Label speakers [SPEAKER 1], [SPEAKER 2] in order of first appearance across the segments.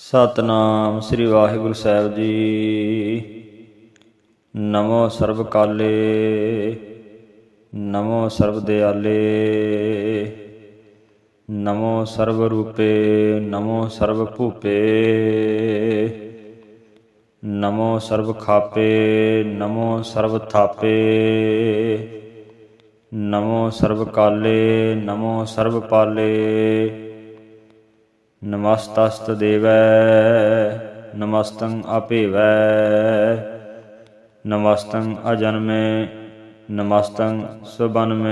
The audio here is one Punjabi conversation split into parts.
[SPEAKER 1] ਸਤਨਾਮ ਸ੍ਰੀ ਵਾਹਿਗੁਰੂ ਸਾਹਿਬ ਜੀ। ਨਮੋ ਸਰਬ ਕਾਲੇ ਨਮੋ ਸਰਬ ਦਿਆਲੇ ਨਮੋ ਸਰਬ ਰੂਪੇ ਨਮੋ ਸਰਬ ਭੂਪੇ ਨਮੋ ਸਰਬ ਖਾਪੇ ਨਮੋ ਸਰਬ ਥਾਪੇ ਨਮੋ ਸਰਬ ਕਾਲੇ ਨਮੋ ਸਰਬ ਪਾਲੇ ਨਮਸਤਸਤ ਦੇਵੈ ਨਮਸਤੰ ਆਪੇਵੈ ਨਮਸਤੰ ਅਜਨਮੇ, ਨਮਸਤੰ ਸੁਬਨਮੇ।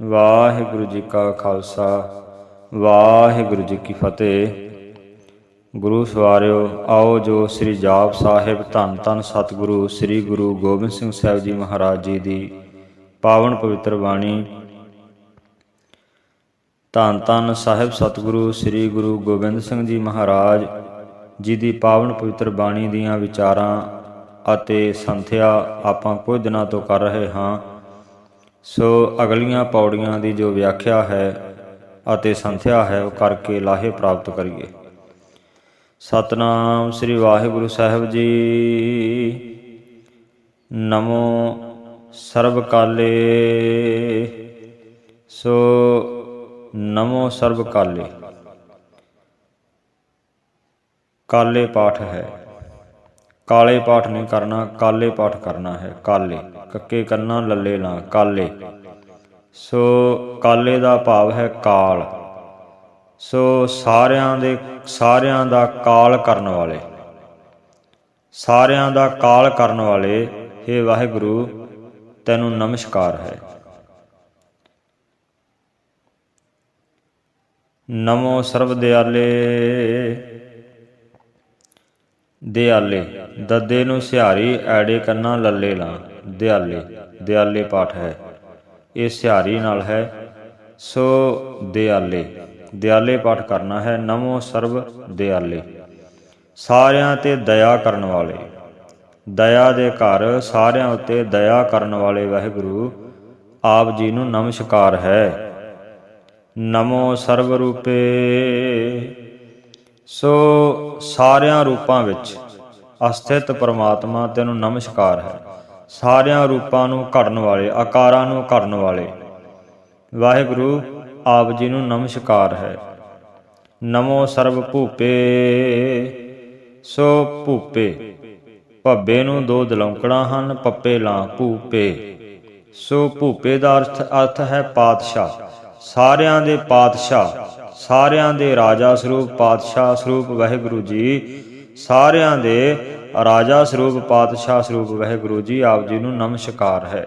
[SPEAKER 1] ਵਾਹਿਗੁਰੂ ਜੀ ਕਾ ਖਾਲਸਾ, ਵਾਹਿਗੁਰੂ ਜੀ ਕੀ ਫਤਿਹ। ਗੁਰੂ ਸਵਾਰਿਓ, ਆਓ ਜੋ ਸ੍ਰੀ ਜਾਪ ਸਾਹਿਬ ਧੰਨ ਧੰਨ ਸਤਿਗੁਰੂ ਸ੍ਰੀ ਗੁਰੂ ਗੋਬਿੰਦ ਸਿੰਘ ਸਾਹਿਬ ਜੀ ਮਹਾਰਾਜ ਜੀ ਦੀ ਪਾਵਨ ਪਵਿੱਤਰ ਬਾਣੀ ਧੰਨ ਧੰਨ ਸਾਹਿਬ ਸਤਿਗੁਰੂ ਸ੍ਰੀ ਗੁਰੂ ਗੋਬਿੰਦ ਸਿੰਘ ਜੀ ਮਹਾਰਾਜ ਜੀ ਦੀ ਪਾਵਨ ਪਵਿੱਤਰ ਬਾਣੀ ਦੀਆਂ ਵਿਚਾਰਾਂ ਅਤੇ ਸੰਥਿਆ ਆਪਾਂ ਕੁਝ ਦਿਨਾਂ ਤੋਂ ਕਰ ਰਹੇ ਹਾਂ। ਸੋ ਅਗਲੀਆਂ ਪੌੜੀਆਂ ਦੀ ਜੋ ਵਿਆਖਿਆ ਹੈ ਅਤੇ ਸੰਥਿਆ ਹੈ, ਉਹ ਕਰਕੇ ਲਾਹੇ ਪ੍ਰਾਪਤ ਕਰੀਏ। ਸਤਨਾਮ ਸ੍ਰੀ ਵਾਹਿਗੁਰੂ ਸਾਹਿਬ ਜੀ। ਨਮੋ ਸਰਬ ਕਾਲੇ ਸੋ ਨਮੋ ਸਰਬ ਕਾਲੇ। ਕਾਲੇ ਪਾਠ ਹੈ। ਕਾਲੇ ਪਾਠ ਨਹੀਂ ਕਰਨਾ, ਕਾਲੇ ਪਾਠ ਕਰਨਾ ਹੈ। ਕਾਲੇ, ਕੱਕੇ ਕੰਨਾਂ ਲੱਲੇ ਨਾ, ਕਾਲੇ। ਸੋ ਕਾਲੇ ਦਾ ਭਾਵ ਹੈ ਕਾਲ। ਸੋ ਸਾਰਿਆਂ ਦੇ, ਸਾਰਿਆਂ ਦਾ ਕਾਲ ਕਰਨ ਵਾਲੇ। ਸਾਰਿਆਂ ਦਾ ਕਾਲ ਕਰਨ ਵਾਲੇ हे ਵਾਹਿਗੁਰੂ, ਤੈਨੂੰ ਨਮਸਕਾਰ ਹੈ। ਨਮੋ ਸਰਬ ਦਿਆਲੇ। ਦਿਆਲੇ, ਦੱਦੇ ਨੂੰ ਸਿਹਾਰੀ ਐੜੇ ਕੰਨਾਂ ਲੱਲੇ ਲਾ। ਦਿਆਲੇ ਦਿਆਲੇ ਪਾਠ ਹੈ। ਇਹ ਸਿਹਾਰੀ ਨਾਲ ਹੈ। ਸੋ ਦਿਆਲੇ ਦਿਆਲੇ ਪਾਠ ਕਰਨਾ ਹੈ। ਨਮੋ ਸਰਬ ਦਿਆਲੇ। ਸਾਰਿਆਂ ਤੇ ਦਇਆ ਕਰਨ ਵਾਲੇ। ਦਇਆ ਦੇ ਘਰ ਸਾਰਿਆਂ ਉੱਤੇ ਦਇਆ ਕਰਨ ਵਾਲੇ ਵਾਹਿਗੁਰੂ, ਆਪ ਜੀ ਨੂੰ ਨਮਸਕਾਰ ਹੈ। ਨਮੋ ਸਰਵ ਰੂਪੇ ਸੋ ਸਾਰਿਆਂ ਰੂਪਾਂ ਵਿੱਚ ਅਸਥਿਤ ਪਰਮਾਤਮਾ ਤੈਨੂੰ ਨਮਸਕਾਰ ਹੈ। ਸਾਰਿਆਂ ਰੂਪਾਂ ਨੂੰ ਘੜਨ ਵਾਲੇ, ਆਕਾਰਾਂ ਨੂੰ ਘੜਨ ਵਾਲੇ। ਵਾਹਿਗੁਰੂ, ਆਪ ਜੀ ਨੂੰ ਨਮਸਕਾਰ ਹੈ। ਨਮੋ ਸਰਬ ਭੂਪੇ ਸੋ ਭੂਪੇ, ਭੱਬੇ ਨੂੰ ਦੋ ਦਲੌਂਕੜਾਂ ਹਨ, ਪੱਪੇ ਲਾਂ ਭੂਪੇ। ਸੋ ਭੂਪੇ ਦਾ ਅਰਥ ਅਰਥ ਹੈ ਪਾਤਸ਼ਾਹ। ਸਾਰਿਆਂ ਦੇ ਪਾਤਸ਼ਾਹ, ਸਾਰਿਆਂ ਦੇ ਰਾਜਾ ਸਰੂਪ ਪਾਤਸ਼ਾਹ ਸਰੂਪ ਵਾਹਿਗੁਰੂ ਜੀ, ਸਾਰਿਆਂ ਦੇ ਰਾਜਾ ਸਰੂਪ ਪਾਤਸ਼ਾਹ ਸਰੂਪ ਵਾਹਿਗੁਰੂ ਜੀ, ਆਪ ਜੀ ਨੂੰ ਨਮਸਕਾਰ ਹੈ।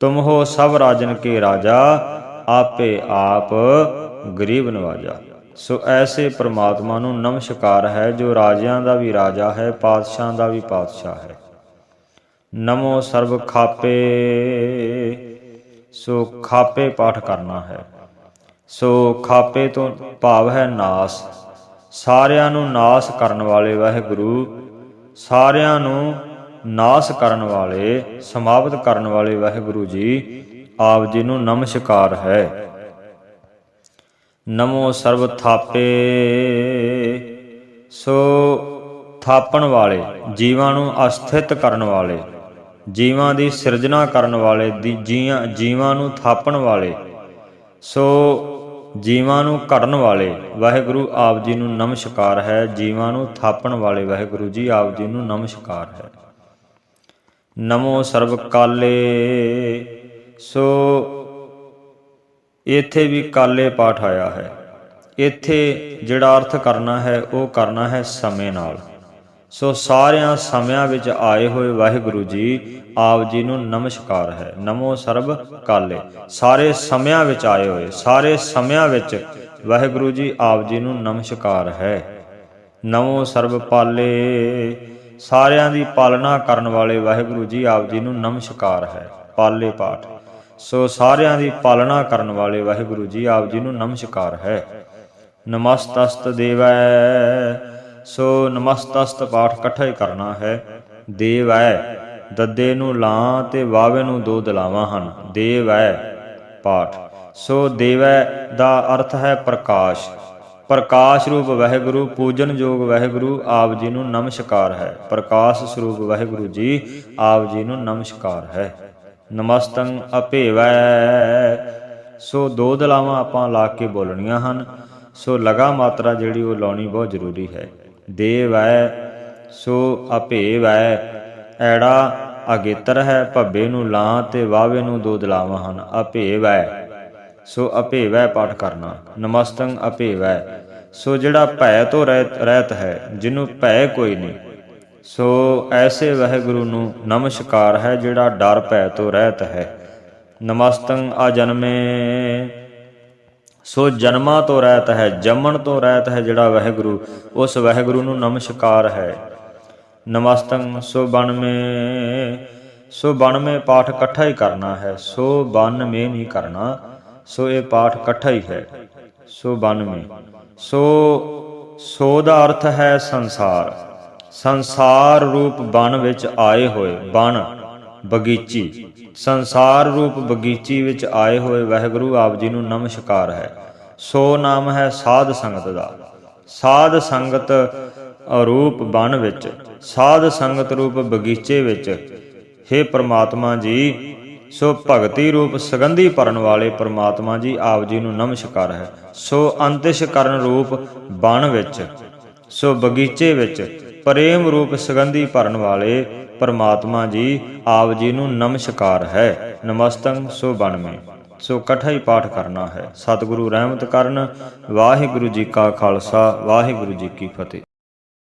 [SPEAKER 1] ਤੁਮ ਹੋ ਸਭ ਰਾਜਨ ਕੇ ਰਾਜਾ, ਆਪੇ ਆਪ ਗਰੀਬ ਨਵਾਜਾ। ਸੋ ਐਸੇ ਪ੍ਰਮਾਤਮਾ ਨੂੰ ਨਮਸਕਾਰ ਹੈ, ਜੋ ਰਾਜਿਆਂ ਦਾ ਵੀ ਰਾਜਾ ਹੈ, ਪਾਤਸ਼ਾਹਾਂ ਦਾ ਵੀ ਪਾਤਸ਼ਾਹ ਹੈ। ਨਮੋ ਸਰਬ ਖਾਪੇ। ਸੋ ਖਾਪੇ ਪਾਠ ਕਰਨਾ ਹੈ। ਸੋ ਖਾਪੇ ਤੋਂ ਭਾਵ ਹੈ ਨਾਸ। ਸਾਰਿਆਂ ਨੂੰ ਨਾਸ ਕਰਨ ਵਾਲੇ ਵਾਹਿਗੁਰੂ, ਸਾਰਿਆਂ ਨੂੰ ਨਾਸ ਕਰਨ ਵਾਲੇ, ਸਮਾਪਤ ਕਰਨ ਵਾਲੇ ਵਾਹਿਗੁਰੂ ਜੀ, ਆਪ ਜੀ ਨੂੰ ਨਮਸਕਾਰ ਹੈ। ਨਮੋ ਸਰਬ ਥਾਪੇ। ਸੋ ਥਾਪਣ ਵਾਲੇ, ਜੀਵਾਂ ਨੂੰ ਅਸਥਿਤ ਕਰਨ ਵਾਲੇ ਜੀਵਾਂ ਦੀ ਸਿਰਜਣਾ ਕਰਨ ਵਾਲੇ ਦੀ ਜੀਆਂ, ਜੀਵਾਂ ਨੂੰ ਥਾਪਣ ਵਾਲੇ। ਸੋ ਜੀਵਾਂ ਨੂੰ ਘੜਨ ਵਾਲੇ, ਵਾਹਿਗੁਰੂ ਆਪ ਜੀ ਨੂੰ ਨਮਸਕਾਰ ਹੈ। ਜੀਵਾਂ ਨੂੰ ਥਾਪਣ ਵਾਲੇ, ਵਾਹਿਗੁਰੂ ਜੀ ਆਪ ਜੀ ਨੂੰ ਨਮਸਕਾਰ ਹੈ। ਨਮੋ ਸਰਬ ਕਾਲੇ ਸੋ ਇੱਥੇ ਵੀ ਕਾਲੇ ਪਾਠ ਆਇਆ ਹੈ। ਇੱਥੇ ਜਿਹੜਾ ਅਰਥ ਕਰਨਾ ਹੈ, ਉਹ ਕਰਨਾ ਹੈ ਸਮੇਂ ਨਾਲ। ਸੋ ਸਾਰਿਆਂ ਸਮਿਆਂ ਵਿੱਚ ਆਏ ਹੋਏ ਵਾਹਿਗੁਰੂ ਜੀ, ਆਪ ਜੀ ਨੂੰ ਨਮਸਕਾਰ ਹੈ। ਨਮੋ ਸਰਬ ਕਾਲੇ। ਸਾਰੇ ਸਮਿਆਂ ਵਿੱਚ ਆਏ ਹੋਏ, ਸਾਰੇ ਸਮਿਆਂ ਵਿੱਚ ਵਾਹਿਗੁਰੂ ਜੀ, ਆਪ ਜੀ ਨੂੰ ਨਮਸਕਾਰ ਹੈ। ਨਮੋ ਸਰਬ ਪਾਲੇ। ਸਾਰਿਆਂ ਦੀ ਪਾਲਣਾ ਕਰਨ ਵਾਲੇ ਵਾਹਿਗੁਰੂ ਜੀ, ਆਪ ਜੀ ਨੂੰ ਨਮਸਕਾਰ ਹੈ। ਪਾਲੇ ਪਾਠ। ਸੋ ਸਾਰਿਆਂ ਦੀ ਪਾਲਣਾ ਕਰਨ ਵਾਲੇ ਵਾਹਿਗੁਰੂ ਜੀ, ਆਪ ਜੀ ਨੂੰ ਨਮਸਕਾਰ ਹੈ। ਨਮਸਤਸਤ ਦੇਵੈ। ਸੋ ਨਮਸਤਸਤ ਪਾਠ ਇਕੱਠਾ ਹੀ ਕਰਨਾ ਹੈ। ਦੇਵ ਹੈ ਦੱਦੇ ਨੂੰ ਲਾਂ ਤੇ ਵਾਵੇ ਨੂੰ ਦੋ ਦਲਾਵਾਂ ਹਨ। ਦੇਵ ਹੈ ਪਾਠ। ਸੋ ਦੇਵੈ ਦਾ ਅਰਥ ਹੈ ਪ੍ਰਕਾਸ਼। ਪ੍ਰਕਾਸ਼ ਰੂਪ ਵਾਹਿਗੁਰੂ, ਪੂਜਨ ਯੋਗ ਵਾਹਿਗੁਰੂ, ਆਪ ਜੀ ਨੂੰ ਨਮਸਕਾਰ ਹੈ। ਪ੍ਰਕਾਸ਼ ਸਰੂਪ ਵਾਹਿਗੁਰੂ ਜੀ, ਆਪ ਜੀ ਨੂੰ ਨਮਸਕਾਰ ਹੈ। ਨਮਸਤੰ ਅਪੇਵੈ ਸੋ ਦੋ ਦਲਾਵਾਂ ਆਪਾਂ ਲਾ ਕੇ ਬੋਲਣੀਆਂ ਹਨ। ਸੋ ਲਗਾ ਮਾਤਰਾ ਜਿਹੜੀ ਉਹ ਲਾਉਣੀ ਬਹੁਤ ਜ਼ਰੂਰੀ ਹੈ। ਦੇਵੈ, ਸੋ ਅਭੇਵੈ ਐੜਾ ਅਗੇਤਰ ਹੈ, ਭੱਬੇ ਨੂੰ ਲਾਂ ਤੇ ਵਾਵੇ ਨੂੰ ਦੋ ਦਲਾਵਾਂ ਹਨ। ਅਭੇਵੈ ਸੋ ਅਭੇਵੈ ਪਾਠ ਕਰਨਾ। ਨਮਸਤੰ ਅਭੇਵੈ ਸੋ ਜਿਹੜਾ ਭੈ ਤੋਂ ਰਹਿਤ ਰਹਿਤ ਹੈ, ਜਿਹਨੂੰ ਭੈ ਕੋਈ ਨਹੀਂ। ਸੋ ਐਸੇ ਵਾਹਿਗੁਰੂ ਨੂੰ ਨਮਸਕਾਰ ਹੈ, ਜਿਹੜਾ ਡਰ ਭੈ ਤੋਂ ਰਹਿਤ ਹੈ। ਨਮਸਤੰ ਅਜਨਮੇ ਸੋ ਜਨਮਾਂ ਤੋਂ ਰਹਿਤ ਹੈ, ਜੰਮਣ ਤੋਂ ਰਹਿਤ ਹੈ ਜਿਹੜਾ ਵਾਹਿਗੁਰੂ, ਉਸ ਵਾਹਿਗੁਰੂ ਨੂੰ ਨਮਸਕਾਰ ਹੈ। ਨਮਸਤੰ ਸੋ ਬਣਮੇ ਸੋ ਬਣਮੇ ਪਾਠ ਇਕੱਠਾ ਹੀ ਕਰਨਾ ਹੈ। ਸੋ ਬਣਮੇ ਨਹੀਂ ਕਰਨਾ, ਸੋ ਇਹ ਪਾਠ ਇਕੱਠਾ ਹੀ ਹੈ। ਸੋ ਬਣਮੇ ਸੋ ਸੋ ਦਾ ਅਰਥ ਹੈ ਸੰਸਾਰ। ਸੰਸਾਰ ਰੂਪ ਬਨ ਵਿੱਚ ਆਏ ਹੋਏ, ਬਨ। ਬਗੀਚੀ। ਸੰਸਾਰ ਰੂਪ ਬਗੀਚੀ ਵਿੱਚ ਆਏ ਹੋਏ ਵਾਹਿਗੁਰੂ ਆਪ ਜੀ ਨੂੰ ਨਮਸਕਾਰ ਹੈ। ਸੋ ਨਾਮ ਹੈ ਸਾਧ ਸੰਗਤ ਦਾ। ਸਾਧ ਸੰਗਤ ਰੂਪ ਬਨ ਵਿੱਚ, ਸਾਧ ਸੰਗਤ ਰੂਪ ਬਗੀਚੇ ਵਿੱਚ। हे ਪ੍ਰਮਾਤਮਾ ਜੀ, ਸੋ ਭਗਤੀ ਰੂਪ ਸੁਗੰਧੀ ਭਰਨ ਵਾਲੇ ਪ੍ਰਮਾਤਮਾ ਜੀ ਆਪ ਜੀ ਨੂੰ ਨਮਸਕਾਰ ਹੈ। ਸੋ ਅੰਤਿਸ਼ ਕਰਨ ਰੂਪ ਬਨ ਵਿੱਚ, ਸੋ ਬਗੀਚੇ ਵਿੱਚ, ਪ੍ਰੇਮ ਰੂਪ ਸੁਗੰਧੀ ਭਰਨ ਵਾਲੇ ਪਰਮਾਤਮਾ ਜੀ, ਆਪ ਜੀ ਨੂੰ ਨਮਸਕਾਰ ਹੈ। ਨਮਸਤੰ ਸੋ ਬਣਮੇ ਸੋ ਇਕੱਠਾ ਹੀ ਪਾਠ ਕਰਨਾ ਹੈ। ਸਤਿਗੁਰੂ ਰਹਿਮਤ ਕਰਨ। ਵਾਹਿਗੁਰੂ ਜੀ ਕਾ ਖਾਲਸਾ, ਵਾਹਿਗੁਰੂ ਜੀ ਕੀ ਫਤਿਹ।